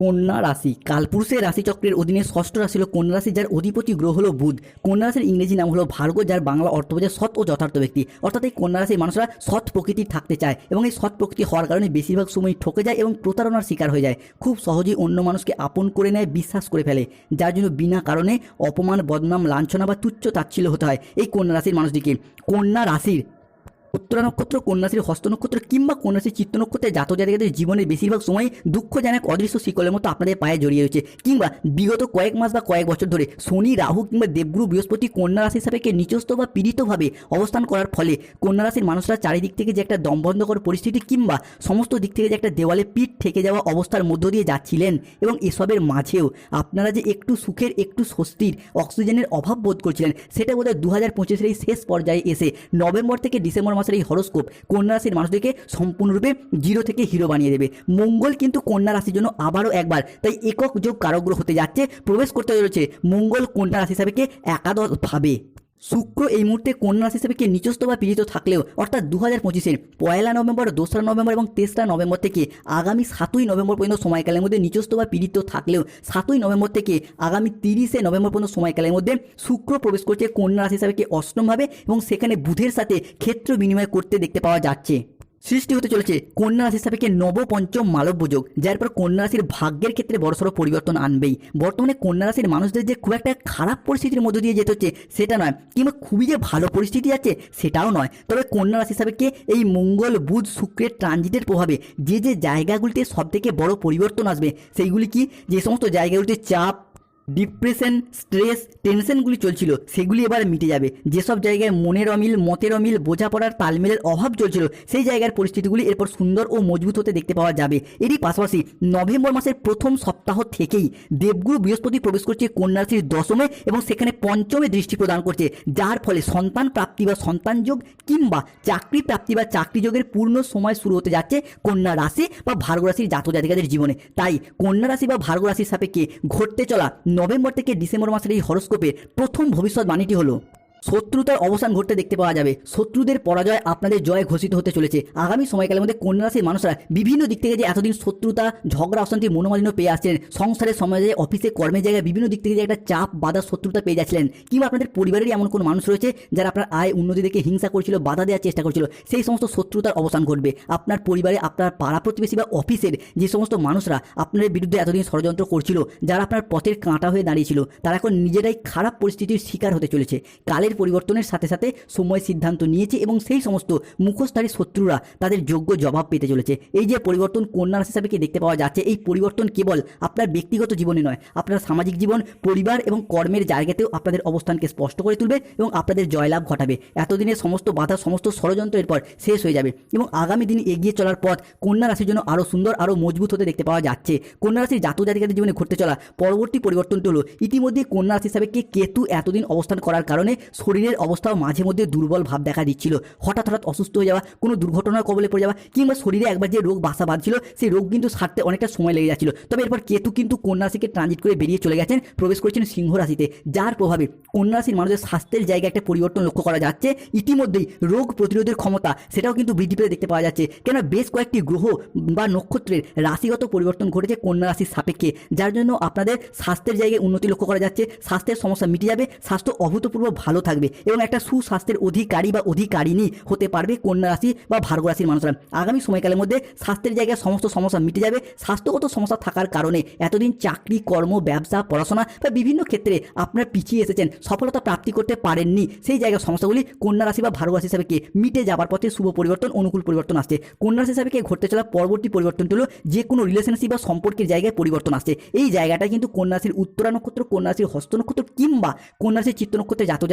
কন্যা রাশি। কালপুরুষের রাশিচক্রের অধীনে ষষ্ঠ রাশি হলো কন্যা রাশি, যার অধিপতি গ্রহ হলো বুধ। কন্যা রাশির ইংরেজি নাম হলো ভার্গ যার বাংলা অর্থ বোঝায় সৎ ও যথার্থ ব্যক্তি। অর্থাৎ এই কন্যা রাশির মানুষরা সৎ প্রকৃতির থাকতে চায় এবং এই সৎ প্রকৃতি হওয়ার কারণে বেশিরভাগ সময় ঠকে যায় এবং প্রতারণার শিকার হয়ে যায়। খুব সহজেই অন্য মানুষকে আপন করে নেয়, বিশ্বাস করে ফেলে। যার জন্য বিনা কারণে অপমান, বদনাম, লাঞ্ছনা বা তুচ্ছ তাচ্ছিল্য হতে হয় এই কন্যা রাশির মানুষটিকে। কন্যা রাশির উত্তরা নক্ষত্র, কন্যাশ্রী, হস্ত নক্ষত্র কিংবা কন্যাশ্রী, চিত্ত নক্ষত্রের জাত জাতিকাদের জীবনের বেশিরভাগ সময় দুঃখজনক, অদৃশ্য শিকলের মতো আপনাদের পায়ে জড়িয়ে রয়েছে। কিংবা বিগত কয়েক মাস বা কয়েক বছর ধরে শনি, রাহু কিংবা দেবগুরু, বৃহস্পতি, কন্যা রাশি সাপেক্ষে নিচস্থ বা পীড়িতভাবে অবস্থান করার ফলে কন্যা রাশির মানুষরা চারিদিক থেকে যে একটা দমবন্ধকর পরিস্থিতি কিংবা সমস্ত দিক থেকে যে একটা দেওয়ালে পিঠ থেকে যাওয়া অবস্থার মধ্য দিয়ে যাচ্ছিলেন এবং এসবের মাঝেও আপনারা যে একটু সুখের, একটু স্বস্তির, অক্সিজেনের অভাব বোধ করছিলেন, সেটা বোধহয় দু হাজার পঁচিশের এই শেষ পর্যায়ে এসে নভেম্বর থেকে ডিসেম্বর মাসের এই হরস্কোপ কন্যা রাশির মানুষদেরকে সম্পূর্ণরূপে জিরো থেকে হিরো বানিয়ে দেবে। মঙ্গল কিন্তু কন্যা রাশির জন্য আবারও একবার, তাই একক যোগ কারগ্রহ হতে যাচ্ছে, প্রবেশ করতে চলেছে। মঙ্গল কন্যা রাশি হিসাবে একাদশভাবে শুক্র এই মুহূর্তে কন্যা রাশি হিসেবে নিচস্থ বা পীড়িত থাকলেও, অর্থাৎ দু হাজার পঁচিশের পয়লা নভেম্বর, দোসরা নভেম্বর এবং তেসরা নভেম্বর থেকে আগামী সাতই নভেম্বর পর্যন্ত সময়কালের মধ্যে নিচস্থ বা পীড়িত থাকলেও, সাতই নভেম্বর থেকে আগামী তিরিশে নভেম্বর পর্যন্ত সময়কালের মধ্যে শুক্র প্রবেশ করছে কন্যা রাশি হিসাবে অষ্টমভাবে এবং সেখানে বুধের সাথে ক্ষেত্র বিনিময় করতে দেখতে পাওয়া যাচ্ছে। সৃষ্টি হতে চলেছে কন্যা রাশি সাপেক্ষে নবপঞ্চম মালব্য যোগ যার পর কন্যা রাশির ভাগ্যের ক্ষেত্রে বড়সড় পরিবর্তন আনবেই। বর্তমানে কন্যা রাশির মানুষদের যে খুব একটা খারাপ পরিস্থিতির মধ্য দিয়ে যেতে হচ্ছে, সেটা নয়, কিংবা খুবই যে ভালো পরিস্থিতি আছে, সেটাও নয়। তবে কন্যা রাশি সাপেক্ষে এই মঙ্গল, বুধ, শুক্রের ট্রানজিটের প্রভাবে যে যে জায়গাগুলিতে সবথেকে বড় পরিবর্তন আসবে, সেইগুলি কি? যে সমস্ত জায়গাগুলিতে চাপ ডিপ্রেশন, স্ট্রেস, টেনশনগুলি চলছিল, সেগুলি এবার মিটে যাবে। যেসব জায়গায় মনের অমিল, মতের অমিল, বোঝাপড়ার তালমেলের অভাব চলছিল, সেই জায়গার পরিস্থিতিগুলি এরপর সুন্দর ও মজবুত হতে দেখতে পাওয়া যাবে। এরই পাশাপাশি নভেম্বর মাসের প্রথম সপ্তাহ থেকেই দেবগুরু বৃহস্পতি প্রবেশ করছে কন্যা রাশির দশমে এবং সেখানে পঞ্চমে দৃষ্টি প্রদান করছে, যার ফলে সন্তান প্রাপ্তি বা সন্তান যোগ কিংবা চাকরি প্রাপ্তি বা চাকরি যোগের পূর্ণ সময় শুরু হতে যাচ্ছে কন্যা রাশি বা ভার্গ রাশির জাতক জাতিকাদের জীবনে। তাই কন্যা রাশি বা ভার্গ রাশির সাপেক্ষে ঘটতে চলা নভেম্বর থেকে ডিসেম্বর মাসের এই হরস্কোপে প্রথম ভবিষ্যৎবাণীটি হলো শত্রুতার অবসান ঘটতে দেখতে পাওয়া যাবে। শত্রুদের পরাজয় আপনাদের জয় ঘোষিত হতে চলেছে। আগামী সময়কালের মধ্যে কন্যা রাশির মানুষরা বিভিন্ন দিক থেকে যে এতদিন শত্রুতা, ঝগড়া, অশান্তি, মনোমালিন্য পেয়ে আসছেন, সংসারে, সমাজে, অফিসে, কর্মের জায়গায় বিভিন্ন দিক থেকে যে একটা চাপ বাধা শত্রুতা পেয়ে যাচ্ছিলেন। কিংবা আপনাদের পরিবারেরই এমন কোনো মানুষ রয়েছে যারা আপনার আয় উন্নতি দেখে হিংসা করছিল, বাধা দেওয়ার চেষ্টা করছিল? সেই সমস্ত শত্রুতার অবসান ঘটবে। আপনার পরিবারে, আপনার পাড়া প্রতিবেশী বা অফিসের যে সমস্ত মানুষরা আপনাদের বিরুদ্ধে এতদিন ষড়যন্ত্র করছিল, যারা আপনার পথের কাঁটা হয়ে দাঁড়িয়েছিল, তারা এখন নিজেরাই খারাপ পরিস্থিতির শিকার হতে চলেছে। কালের পরিবর্তনের সাথে সাথে সময় সিদ্ধান্ত নিয়েছে এবং সেই সমস্ত মুখোশধারী শত্রুরা তাদের যোগ্য জবাব পেতে চলেছে। এই যে পরিবর্তন কন্যা রাশি হিসাবে দেখতে পাওয়া যাচ্ছে, এই পরিবর্তন কেবল আপনার ব্যক্তিগত জীবনে নয়, আপনার সামাজিক জীবন, পরিবার এবং কর্মের জায়গাতেও আপনাদের অবস্থানকে স্পষ্ট করে তুলবে এবং আপনাদের জয়লাভ ঘটাবে। এতদিনের সমস্ত বাধা, সমস্ত ষড়যন্ত্র এরপর শেষ হয়ে যাবে এবং আগামী দিন এগিয়ে চলার পথ কন্যা রাশির জন্য আরও সুন্দর, আরও মজবুত হতে দেখতে পাওয়া যাচ্ছে। কন্যা রাশির জাতক জাতিকাদের জীবনে ঘটতে চলা পরবর্তী পরিবর্তনটি হলো, ইতিমধ্যে কন্যা রাশি হিসাবে কে কেতু এতদিন অবস্থান করার কারণে শরীরের অবস্থাও মাঝে মধ্যে দুর্বল ভাব দেখা দিচ্ছিল। হঠাৎ হঠাৎ অসুস্থ হয়ে যাওয়া, কোনো দুর্ঘটনার কবলে পড়ে যাওয়া, কিংবা শরীরে একবার যে রোগ বাসা বাঁধছিল, সেই রোগ কিন্তু সারতে অনেকটা সময় লেগে যাচ্ছিল। তবে এরপর কেতু কিন্তু কন্যা রাশিকে ট্রানজিট করে বেরিয়ে চলে গেছেন, প্রবেশ করেছেন সিংহ রাশিতে, যার প্রভাবে কন্যা রাশির মানুষের স্বাস্থ্যের জায়গায় একটা পরিবর্তন লক্ষ্য করা যাচ্ছে। ইতিমধ্যেই রোগ প্রতিরোধের ক্ষমতা সেটাও কিন্তু বৃদ্ধি পেতে দেখতে পাওয়া যাচ্ছে। কেন বেশ কয়েকটি গ্রহ বা নক্ষত্রের রাশিগত পরিবর্তন ঘটেছে কন্যা রাশির সাপেক্ষে, যার জন্য আপনাদের স্বাস্থ্যের জায়গায় উন্নতি লক্ষ্য করা যাচ্ছে। স্বাস্থ্যের সমস্যা মিটে যাবে, স্বাস্থ্য অভূতপূর্ব ভালো থাকবে এবং একটা সুস্বাস্থ্যের অধিকারী বা অধিকারিণী হতে পারবে কন্যা রাশি বা ভার্গ রাশির মানুষরা। আগামী সময়কালের মধ্যে স্বাস্থ্যের জায়গায় সমস্ত সমস্যা মিটে যাবে। স্বাস্থ্যগত সমস্যা থাকার কারণে এতদিন চাকরি, কর্ম, ব্যবসা, পড়াশোনা বা বিভিন্ন ক্ষেত্রে আপনারা পিছিয়ে এসেছেন, সফলতা প্রাপ্তি করতে পারেননি। সেই জায়গার সমস্যাগুলি কন্যা রাশি বা ভার্গ রাশি হিসাবে কে মিটে যাবার পথে শুভ পরিবর্তন, অনুকূল পরিবর্তন আসছে। কন্যা রাশি হিসাবে কে ঘটতে চলা পরবর্তী পরিবর্তনটি হলো যে কোনো রিলেশনশিপ বা সম্পর্কের জায়গায় পরিবর্তন আসছে। এই জায়গাটা কিন্তু কন্যা রাশির উত্তরা নক্ষত্র, কন্যা রাশির হস্ত নক্ষত্র কিংবা কন্যা রাশির চিত্ত নক্ষত্রের জাতক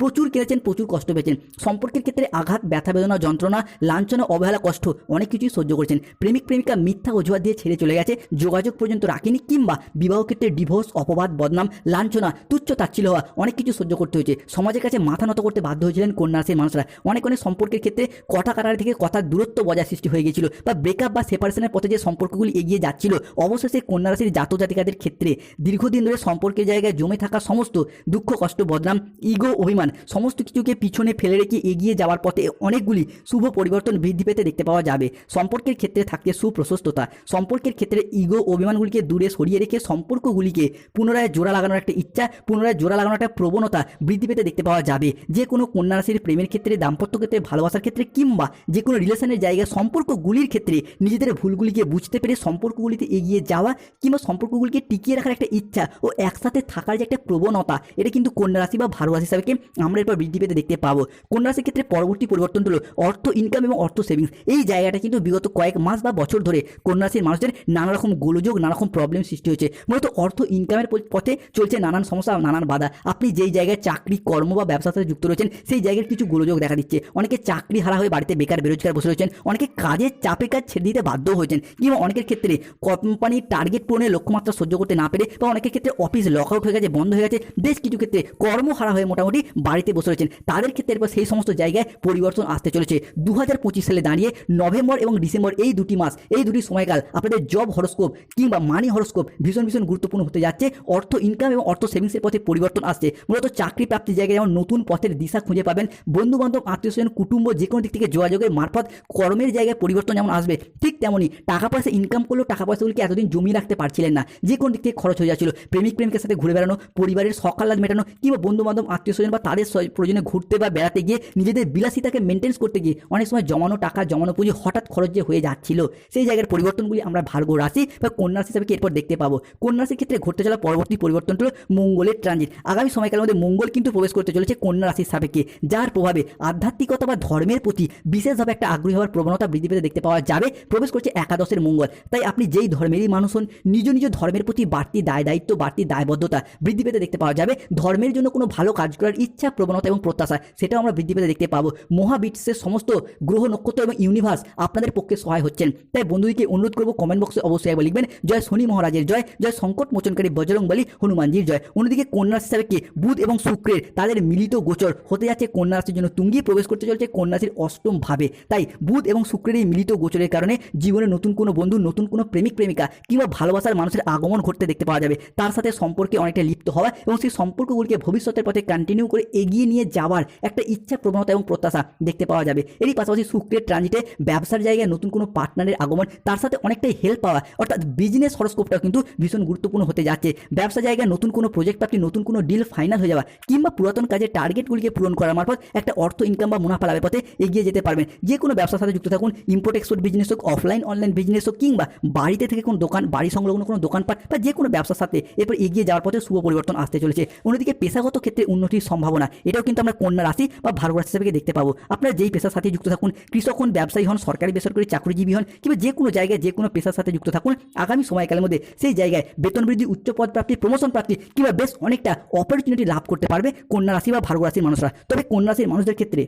প্রচুর কিনেছেন প্রচুর কষ্ট পেয়েছেন। সম্পর্কের ক্ষেত্রে আঘাত, ব্যথা, বেদনা, যন্ত্রণা, লাঞ্ছনা, অবহেলা, কষ্ট, অনেক কিছুই সহ্য করেছেন। প্রেমিক, প্রেমিকা মিথ্যা অজুহাত দিয়ে ছেড়ে চলে গেছে। যোগাযোগ পর্যন্ত রাখেনি কিংবা বিবাহ ক্ষেত্রে ডিভোর্স, অপবাদ, বদনাম, লাঞ্ছনা, তুচ্ছ তাচ্ছিল হওয়া, অনেক কিছু সহ্য করতে হয়েছে। সমাজের কাছে মাথা নত করতে বাধ্য হয়েছিলেন কন্যা রাশির মানুষরা। অনেক অনেক সম্পর্কের ক্ষেত্রে কথা কাটার থেকে কথার দূরত্ব বজায় সৃষ্টি হয়ে গিয়েছিল বা ব্রেকআপ বা সেপারেশনের পথে যে সম্পর্কগুলি এগিয়ে যাচ্ছিল, অবশেষে কন্যা রাশির জাতক জাতিকাদের ক্ষেত্রে দীর্ঘদিন ধরে সম্পর্কের জায়গায় জমে থাকা সমস্ত দুঃখ, কষ্ট, বদনাম ইগো অভিমান। সমস্ত কিছুকে পিছনে ফেলে রেখে এগিয়ে যাওয়ার পথে অনেকগুলি শুভ পরিবর্তন বৃদ্ধি পেতে দেখতে পাওয়া যাবে। সম্পর্কের ক্ষেত্রে থাকতে সুপ্রশস্ততা। সম্পর্কের ক্ষেত্রে ইগো অভিমানগুলিকে দূরে সরিয়ে রেখে সম্পর্কগুলিকে পুনরায় জোড়া লাগানোর একটা ইচ্ছা, পুনরায় জোড়া লাগানোর একটা প্রবণতা বৃদ্ধি পেতে দেখতে পাওয়া যাবে। যে কোনো কন্যা রাশির প্রেমের ক্ষেত্রে, দাম্পত্য ক্ষেত্রে, ভালোবাসার ক্ষেত্রে কিংবা যে কোনো রিলেশনের জায়গায় সম্পর্কগুলির ক্ষেত্রে নিজেদের ভুলগুলিকে বুঝতে পেরে সম্পর্কগুলিতে এগিয়ে যাওয়া কিংবা সম্পর্কগুলিকে টিকিয়ে রাখার একটা ইচ্ছা ও একসাথে থাকার যে একটা প্রবণতা, এটা কিন্তু কন্যা রাশি বা ভালো রাশি হিসাবে আমরা এরপর বৃদ্ধি পেতে দেখতে পাবো। কন্যা রাশির ক্ষেত্রে পরবর্তী পরিবর্তন হলো অর্থ ইনকাম এবং অর্থ সেভিংস এই জায়গাটা কিন্তু বিগত কয়েক মাস বা বছর ধরে কন্যা রাশির মানুষদের নানা রকম গোলযোগ নানা রকম প্রবলেম সৃষ্টি হয়েছে। মূলত অর্থ ইনকামের পথে চলছে নানান সমস্যা, নানান বাধা। আপনি যেই জায়গায় চাকরি, কর্ম বা ব্যবসার সাথে যুক্ত রয়েছেন, সেই জায়গার কিছু গোলযোগ দেখা দিচ্ছে। অনেকে চাকরি হারা হয়ে বাড়িতে বেকার, বেরোজগার বসে রয়েছেন, অনেকে কাজের চাপে কাজ ছেড়ে দিতে বাধ্য হয়েছেন, কিংবা অনেকের ক্ষেত্রে কোম্পানির টার্গেট পূরণের লক্ষ্যমাত্রা সহ্য করতে না পেরে বা অনেকের ক্ষেত্রে অফিস লক আউট হয়ে গেছে, বন্ধ হয়ে গেছে, বেশ কিছু ক্ষেত্রে কর্মহারা হয়ে মোটামুটি বাড়িতে বসে রয়েছেন। তাদের ক্ষেত্রে এরপর সেই সমস্ত জায়গায় পরিবর্তন আসতে চলেছে। দু হাজার পঁচিশ সালে দাঁড়িয়ে নভেম্বর এবং ডিসেম্বর এই দুটি মাস, এই দুটি সময়কাল আপনাদের জব হরস্কোপ কিংবা মানি হরস্কোপ ভীষণ ভীষণ গুরুত্বপূর্ণ হতে যাচ্ছে। অর্থ ইনকাম এবং অর্থ সেভিংসের পথে পরিবর্তন আসছে। মূলত চাকরি প্রাপ্তির জায়গায় যেমন নতুন পথের দিশা খুঁজে পাবেন বন্ধু বান্ধব আত্মীয় স্বজন, কুটুম্ব যে কোনো দিক থেকে যোগাযোগের মারফত কর্মের জায়গায় পরিবর্তন যেমন আসবে, ঠিক তেমনই টাকা পয়সা ইনকাম করলেও টাকা পয়সাগুলিকে এতদিন জমিয়ে রাখতে পারছিলেন না। যে কোনো দিক থেকে খরচ হয়ে যাচ্ছিল। প্রেমিক প্রেমিকের সাথে ঘুরে বেড়ানো, পরিবারের সকালাত মেটানো কিংবা বন্ধু বান্ধব আত্মীয় স্বজন তাদের প্রয়োজনে ঘুরতে বা বেড়াতে গিয়ে নিজেদের বিলাসিতাকে মেনটেন্স করতে গিয়ে অনেক সময় জমানো টাকা, জমানো পুঁজি হঠাৎ খরচ যে হয়ে যাচ্ছিল, সেই জায়গার পরিবর্তনগুলি আমরা ভার্গ রাশি বা কন্যা হিসাবে এরপর দেখতে পাবো। কন্যা ক্ষেত্রে ঘটতে চলা পরবর্তী পরিবর্তন হলো মঙ্গলের ট্রানজিট আগামী সময়কালের মধ্যে মঙ্গল কিন্তু প্রবেশ করতে চলেছে কন্যা রাশির সাপেক্ষে, যার প্রভাবে আধ্যাত্মিকতা বা ধর্মের প্রতি বিশেষভাবে একটা আগ্রহী হওয়ার প্রবণতা বৃদ্ধি পেতে দেখতে পাওয়া যাবে। প্রবেশ করছে একাদশের মঙ্গল। তাই আপনি যেই ধর্মেরই মানুষ হন, নিজ নিজ ধর্মের প্রতি বাড়তি দায় দায়িত্ব বাড়তি দায়বদ্ধতা বৃদ্ধি পেতে দেখতে পাওয়া যাবে। ধর্মের জন্য কোনো ভালো কাজ করার ইচ্ছা প্রবণতা এবং প্রত্যাশা, সেটাও আমরা বৃদ্ধি পেতে দেখতে পাবো। মহাবিশ্বের সমস্ত গ্রহ, নক্ষত্র এবং ইউনিভার্স আপনাদের পক্ষে সহায় হচ্ছেন। তাই বন্ধুদেরকে অনুরোধ করব কমেন্ট বক্সে অবশ্যই একবার লিখবেন, জয় শনি মহারাজের জয় জয় সংকট মোচনকারী বজরং বলি, হনুমানজির জয়। অন্যদিকে কন্যা হিসাবে বুধ এবং শুক্রের তাদের মিলিত গোচর হতে যাচ্ছে, কন্যা রাশির জন্য তুঙ্গি প্রবেশ করতে চলছে, কন্যা রাশির অষ্টম ভাবে। তাই বুধ এবং শুক্রের এই মিলিত গোচরের কারণে জীবনে নতুন কোনো বন্ধু, নতুন কোনো প্রেমিক, প্রেমিকা কিংবা ভালোবাসার মানুষের আগমন ঘটতে দেখতে পাওয়া যাবে। তার সাথে সম্পর্কে অনেকটা লিপ্ত হওয়া এবং সেই সম্পর্কগুলিকে ভবিষ্যতের পথে কন্টিনিউ করে এগিয়ে নিয়ে যাওয়ার একটা ইচ্ছা, প্রবণতা এবং প্রত্যাশা দেখতে পাওয়া যাবে। এরই পাশাপাশি শুক্রের ট্রানজিটে ব্যবসার জায়গায় নতুন কোনো পার্টনারের আগমন, তার সাথে অনেকটাই হেল্প পাওয়া, অর্থাৎ বিজনেস হরস্কোপটাও কিন্তু ভীষণ গুরুত্বপূর্ণ হতে যাচ্ছে। ব্যবসা জায়গায় নতুন কোনো প্রজেক্ট প্রাপ্তি নতুন কোনো ডিল ফাইনাল হয়ে যাওয়া, কিংবা পুরাতন কাজের টার্গেটগুলিকে পূরণ করার মারফত একটা অর্থ ইনকাম বা মুনাফা লাভের পথে এগিয়ে যেতে পারবেন। যে কোনো ব্যবসার সাথে যুক্ত থাকুন ইম্পোর্ট এক্সপোর্ট বিজনেস হোক অফলাইন অনলাইন বিজনেস হোক, কিংবা বাড়িতে থেকে কোনো দোকান, বাড়ি সংলগ্ন কোনো দোকানপাট বা যে কোনো ব্যবসার সাথে এরপর এগিয়ে যাওয়ার পথে শুভ পরিবর্তন আসতে চলেছে। অন্যদিকে পেশাগত ক্ষেত্রে উন্নতির সম্ভাবনা এটাও কিন্তু আমরা কন্যা রাশি বা ভারত রাশি হিসেবে দেখতে পাবো। আপনারা যেই পেশার সাথে যুক্ত থাকুন, কৃষক হন, ব্যবসায়ী হন, সরকারি, বেসরকারি, চাকরিজীবী হন, কিংবা যে কোনো জায়গায় যে কোনো পেশার সাথে যুক্ত থাকুন, আগামী সময়কালের মধ্যে সেই জায়গায় বেতন বৃদ্ধি, উচ্চ পদ প্রাপ্তি প্রমোশন প্রাপ্তি, কিংবা বেশ অনেকটা অপরচুনিটি লাভ করতে পারবে কন্যা রাশি বা ভারত রাশির মানুষরা। তবে কন্যা রাশির মানুষদের ক্ষেত্রে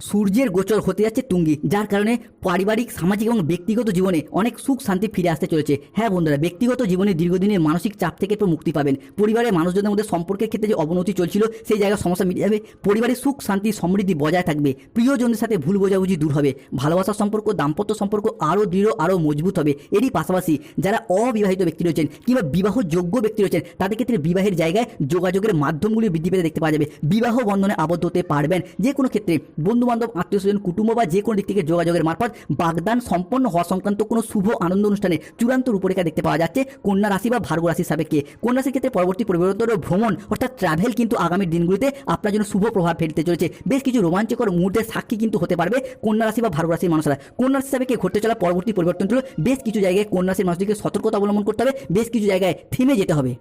সূর্যের গোচর হতে যাচ্ছে তুঙ্গি, যার কারণে পারিবারিক, সামাজিক এবং ব্যক্তিগত জীবনে অনেক সুখ শান্তি ফিরে আসতে চলেছে। হ্যাঁ বন্ধুরা, ব্যক্তিগত জীবনে দীর্ঘদিনের মানসিক চাপ থেকে একটু মুক্তি পাবেন। পরিবারের মানুষজনের মধ্যে সম্পর্কের ক্ষেত্রে যে অবনতি চলছিল, সেই জায়গায় সমস্যা মিটে যাবে। পরিবারের সুখ, শান্তি, সমৃদ্ধি বজায় থাকবে। প্রিয়জনদের সাথে ভুল বোঝাবুঝি দূর হবে। ভালোবাসার সম্পর্ক, দাম্পত্য সম্পর্ক আরও দৃঢ়, আরও মজবুত হবে। এরই পাশাপাশি যারা অবিবাহিত ব্যক্তি রয়েছেন কিংবা বিবাহযোগ্য ব্যক্তি রয়েছেন, তাদের ক্ষেত্রে বিবাহের জায়গায় যোগাযোগের মাধ্যমগুলি বৃদ্ধি পেতে দেখতে পাওয়া যাবে। বিবাহ বন্ধনে আবদ্ধ হতে পারবেন যে কোনো ক্ষেত্রে। বন্ধু বান্ধব আত্মীয় স্বজন কুটুম্ব বা যে কোনো দিক থেকে যোগাযোগের মারফত বাগদান সম্পন্ন হওয়া সংক্রান্ত কোনো শুভ আনন্দ অনুষ্ঠানে চূড়ান্ত রূপরেখা দেখতে পাওয়া যাচ্ছে। কন্যা রাশি বা ভার্গ রাশির সাপেক্ষে। কন্যা রাশির ক্ষেত্রে পরবর্তী পরিবর্তন ভ্রমণ, অর্থাৎ ট্রাভেল কিন্তু আগামী দিনগুলিতে আপনার জন্য শুভ প্রভাব ফেলতে চলেছে। বেশ কিছু রোমাঞ্চকর মুহূর্তের সাক্ষী কিন্তু হতে পারবে কন্যা রাশি বা ভার্গ রাশির মানুষরা। কন্যা রাশি সাপেক্ষে ঘটতে চলা পরবর্তী পরিবর্তন হলো বেশ কিছু জায়গায় কন্যা রাশির মানুষদেরকে সতর্কতা অবলম্বন করতে হবে, বেশ কিছু জায়গায় থেমে যেতে হবে।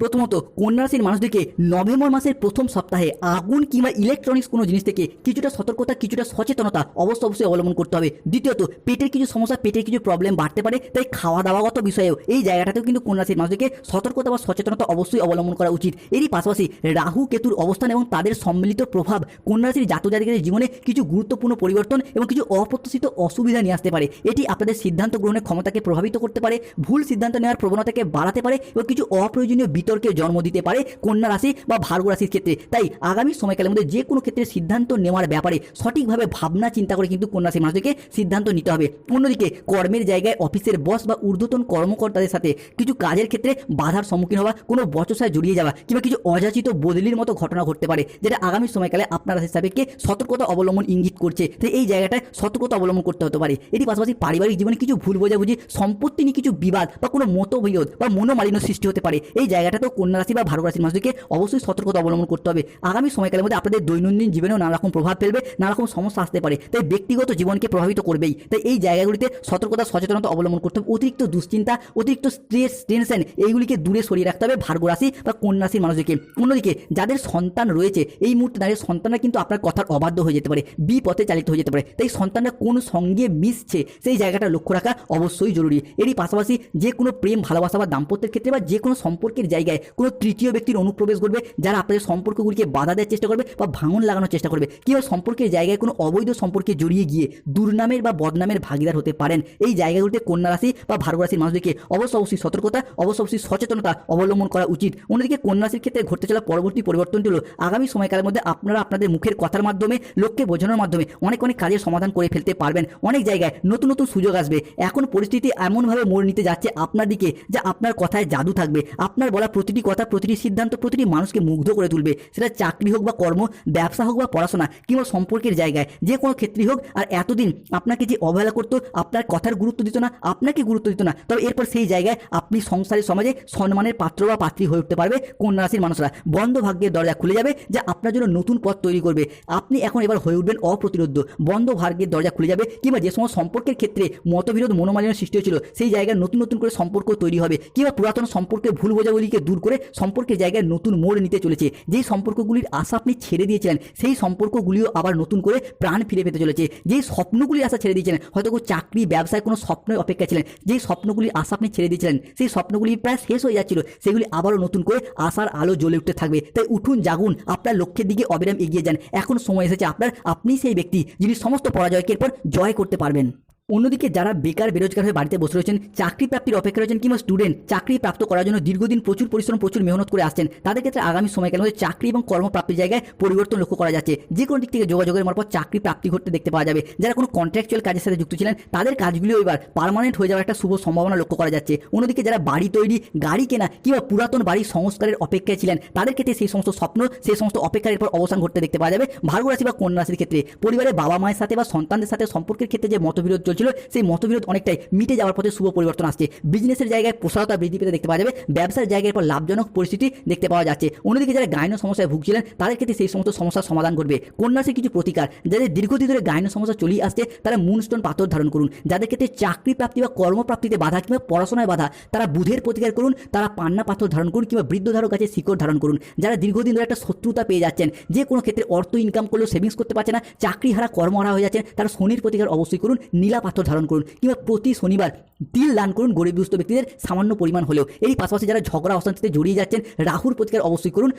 প্রথমত কন্যা রাশির মানুষদেরকে নভেম্বর মাসের প্রথম সপ্তাহে আগুন কিংবা ইলেকট্রনিক্স কোনো জিনিস থেকে কিছুটা সতর্কতা, কিছুটা সচেতনতা অবশ্য অবশ্যই অবলম্বন করতে হবে। দ্বিতীয়ত, পেটের কিছু সমস্যা, পেটের কিছু প্রবলেম বাড়তে পারে, তাই খাওয়া দাওয়াগত বিষয়েও এই জায়গাটাতেও কিন্তু কন্যা রাশির মানুষদেরকে সতর্কতা বা সচেতনতা অবশ্যই অবলম্বন করা উচিত। এরই পাশাপাশি রাহু, কেতুর অবস্থান এবং তাদের সম্মিলিত প্রভাব কন্যা রাশির জাতক জাতিকাদের জীবনে কিছু গুরুত্বপূর্ণ পরিবর্তন এবং কিছু অপ্রত্যাশিত অসুবিধা নিয়ে আসতে পারে। এটি আপনাদের সিদ্ধান্ত গ্রহণের ক্ষমতাকে প্রভাবিত করতে পারে, ভুল সিদ্ধান্ত নেওয়ার প্রবণতাকে বাড়াতে পারে এবং কিছু অপ্রয়োজনীয় বিতর্কের জন্ম দিতে পারে কন্যা রাশি বা ভার্গ রাশির ক্ষেত্রে। তাই আগামী সময়কালের মধ্যে যে কোনো ক্ষেত্রে সিদ্ধান্ত নেওয়ার ব্যাপারে সঠিকভাবে ভাবনা, চিন্তা করে কিন্তু কন্যা মানুষদেরকে সিদ্ধান্ত নিতে হবে। অন্যদিকে কর্মের জায়গায় অফিসের বস বা ঊর্ধ্বতন কর্মকর্তাদের সাথে কিছু কাজের ক্ষেত্রে বাধার সম্মুখীন হওয়া, কোনো বচসায় জড়িয়ে যাওয়া কিংবা কিছু অযাচিত বদলির মতো ঘটনা ঘটতে পারে, যেটা আগামী সময়কালে আপনার রাশির সাপেক্ষে সতর্কতা অবলম্বন ইঙ্গিত করছে। তাই এই জায়গাটায় সতর্কতা অবলম্বন করতে হতে পারে। এটি পাশাপাশি পারিবারিক জীবনে কিছু ভুল বোঝাবুঝি, সম্পত্তি নিয়ে কিছু বিবাদ বা কোনো মতবিরোধ বা মনোমালিন্য সৃষ্টি হতে পারে। এই জায়গাটাতেও কন্যা রাশি বা ভারত রাশির মানুষদেরকে অবশ্যই সতর্কতা অবলম্বন করতে হবে। আগামী সময়কালের মধ্যে আপনাদের দৈনন্দিন জীবনেও নানা রকম প্রভাব ফেলবে নানা রকম সমস্যা আসতে পারে। তাই ব্যক্তিগত জীবনকে প্রভাবিত করবেই। তাই এই জায়গাগুলিতে সতর্কতা, সচেতনতা অবলম্বন করতে হবে। অতিরিক্ত দুশ্চিন্তা, অতিরিক্ত স্ট্রেস, টেনশন, এইগুলিকে দূরে সরিয়ে রাখতে হবে ভার্গ রাশি বা কন্যা রাশির মানুষদেরকে। অন্যদিকে যাদের সন্তান রয়েছে, এই মুহূর্তে দাঁড়িয়ে সন্তানরা কিন্তু আপনার কথার অবাধ্য হয়ে যেতে পারে, বিপথে চালিত হয়ে যেতে পারে। তাই সন্তানরা কোন সঙ্গে মিশছে, সেই জায়গাটা লক্ষ্য রাখা অবশ্যই জরুরি। এরই পাশাপাশি যে কোনো প্রেম, ভালোবাসা বা দাম্পত্যের ক্ষেত্রে বা যে কোনো সম্পর্কের জায়গায় কোনো তৃতীয় ব্যক্তির অনুপ্রবেশ করবে যারা আপনাদের সম্পর্কগুলিকে বাধা দেওয়ার চেষ্টা করবে বা ভাঙন লাগানোর চেষ্টা করবে। কিংবা সম্পর্কের জায়গায় কোনো অবৈধ সম্পর্কে জড়িয়ে গিয়ে দুর্নামের বা বদনামের ভাগিদার হতে পারেন। এই জায়গাগুলিতে কন্যা রাশি বা ভার্গ রাশির মানুষদেরকে অবশ্য অবশ্যই সতর্কতা, অবশ্য অবশ্যই সচেতনতা অবলম্বন করা উচিত। অন্যদিকে কন্যা রাশির ক্ষেত্রে ঘটতে চলা পরবর্তী পরিবর্তনটি হলো আগামী সময়কালের মধ্যে আপনারা আপনাদের মুখের কথার মাধ্যমে, লোককে বোঝানোর মাধ্যমে অনেক অনেক কাজের সমাধান করে ফেলতে পারবেন। অনেক জায়গায় নতুন নতুন সুযোগ আসবে। এখন পরিস্থিতি এমনভাবে মোড় নিতে যাচ্ছে আপনার দিকে যা আপনার কথায় জাদু থাকবে। আপনার বলা প্রতিটি কথা, প্রতিটি সিদ্ধান্ত, প্রতিটি মানুষকে মুগ্ধ করে তুলবে। সেটা চাকরি হোক বা কর্ম, ব্যবসা হোক বা পড়াশোনা কিংবা সম্পর্কের জায়গায়, যে কোনো ক্ষেত্রেই হোক। আর এতদিন আপনাকে যে অবহেলা করতো, আপনার কথার গুরুত্ব দিত না, আপনাকে গুরুত্ব দিত না, তবে এরপর সেই জায়গায় আপনি সংসারের সমাজে সম্মানের পাত্র বা পাত্রী হয়ে উঠতে পারবে কন্যা রাশির মানুষরা। বন্ধ ভাগ্যের দরজা খুলে যাবে যা আপনার জন্য নতুন পথ তৈরি করবে। আপনি এখন এবার হয়ে উঠবেন অপ্রতিরোধ্য। বন্ধ ভাগ্যের দরজা খুলে যাবে কিংবা যে সমস্ত সম্পর্কের ক্ষেত্রে মতবিরোধ, মনোমালিন্য সৃষ্টি হয়েছিল, সেই জায়গায় নতুন নতুন করে সম্পর্ক তৈরি হবে কিংবা পুরাতন সম্পর্কে ভুল বোঝাবুঝিকে দূর করে সম্পর্কের জায়গায় নতুন মোড় নিতে চলেছে। যেই সম্পর্কগুলির আশা আপনি ছেড়ে দিয়েছিলেন, সেই সম্পর্কগুলিও আবার নতুন করে প্রাণ ফিরে পেতে চলেছে। যেই স্বপ্নগুলির আশা ছেড়ে দিয়েছিলেন, হয়তো চাকরি, ব্যবসায় কোনো স্বপ্নের অপেক্ষা ছিলেন, যেই স্বপ্নগুলির আশা আপনি ছেড়ে দিয়েছিলেন, সেই স্বপ্নগুলি প্রায় শেষ হয়ে যাচ্ছিল, সেগুলি আবারও নতুন করে আশার আলো জ্বলে উঠতে থাকবে। তাই উঠুন, জাগুন, আপনার লক্ষ্যের দিকে অবিরাম এগিয়ে যান। এখন সময় এসেছে আপনার, আপনি সেই ব্যক্তি যিনি সমস্ত পরাজয়কে এরপর জয় করতে পারবেন। অন্যদিকে যারা বেকার, বেরোজগার হয়ে বাড়িতে বসে রয়েছেন চাকরি প্রাপ্তির অপেক্ষা রয়েছেন কিংবা স্টুডেন্ট চাকরি প্রাপ্ত করার জন্য দীর্ঘদিন প্রচুর পরিশ্রম, প্রচুর মেহনত করে আসছেন, তাদের ক্ষেত্রে আগামী সময়কালের মধ্যে চাকরি এবং কর্মপ্রাপ্তির জায়গায় পরিবর্তন লক্ষ্য করা যাচ্ছে? যে কোনো দিক থেকে যোগাযোগের মারফত চাকরি প্রাপ্তি ঘটতে দেখতে পাওয়া যাবে। যারা কোনো কন্ট্রাকচুয়াল কাজের সাথে যুক্ত ছিলেন, তাদের কাজগুলিও এবার পার্মানেন্ট হয়ে যাওয়ার একটা শুভ সম্ভাবনা লক্ষ্য করা যাচ্ছে। অন্যদিকে যারা বাড়ি তৈরি, গাড়ি কেনা কিংবা পুরাতন বাড়ির সংস্কারের অপেক্ষায় ছিলেন, তাদের ক্ষেত্রে সেই সমস্ত স্বপ্ন, সেই সমস্ত অপেক্ষার এরপর অবসান ঘটতে দেখতে পাওয়া যাবে। ভার্গ রাশি বা কন্যা রাশির ক্ষেত্রে পরিবারের বাবা মায়ের সাথে বা সন্তানদের সাথে সম্পর্কের ক্ষেত্রে যে মতবিরোধ চলছিল সেই মতবিরোধ অনেকটাই মিটে যাওয়ার পথে শুভ পরিবর্তন আসছে। বিজনেসের জায়গায় প্রসারতা বৃদ্ধি পেতে দেখতে পাওয়া যাবে। ব্যবসার জায়গায় এরপর লাভজনক পরিস্থিতি দেখতে পাওয়া যাচ্ছে। অন্যদিকে যারা গায়ন সমস্যায় ভুগছিলেন, তাদের ক্ষেত্রে সেই সমস্ত সমস্যার সমাধান করবে কন্যাশ্রী কিছু প্রতিকার, যাদের দীর্ঘদিন ধরে গায়ন সমস্যা চলেই আসছে, তারা মুনস্টোন পাথর ধারণ করুন। যাদের ক্ষেত্রে চাকরি প্রাপ্তি বা কর্মপ্রাপ্তিতে বাধা কিংবা পড়াশোনায় বাধা, তারা বুধের প্রতিকার করুন। তারা পান্না পাথর ধারণ করুন কিংবা বৃদ্ধধারক গাছের শিকড় ধারণ করুন। যারা দীর্ঘদিন ধরে একটা শত্রুতা পেয়ে যাচ্ছেন, যে কোনো ক্ষেত্রে অর্থ ইনকাম করলেও সেভিংস করতে পারছে না চাকরি হারা কর্মহারা হয়ে যাচ্ছেন, তারা শনির প্রতিকার অবশ্যই করুন। নীলা পাথর ধারণ করুন কিংবা প্রতি শনিবার তিল দান করুন গরিব দুস্থ ব্যক্তিদের সামান্য পরিমাণ হলেও। এই পাশাপাশি যারা ঝগড়া, অশান্তিতে জড়িয়ে যাচ্ছেন, রাহুর প্রতিকার অবশ্যই করুন।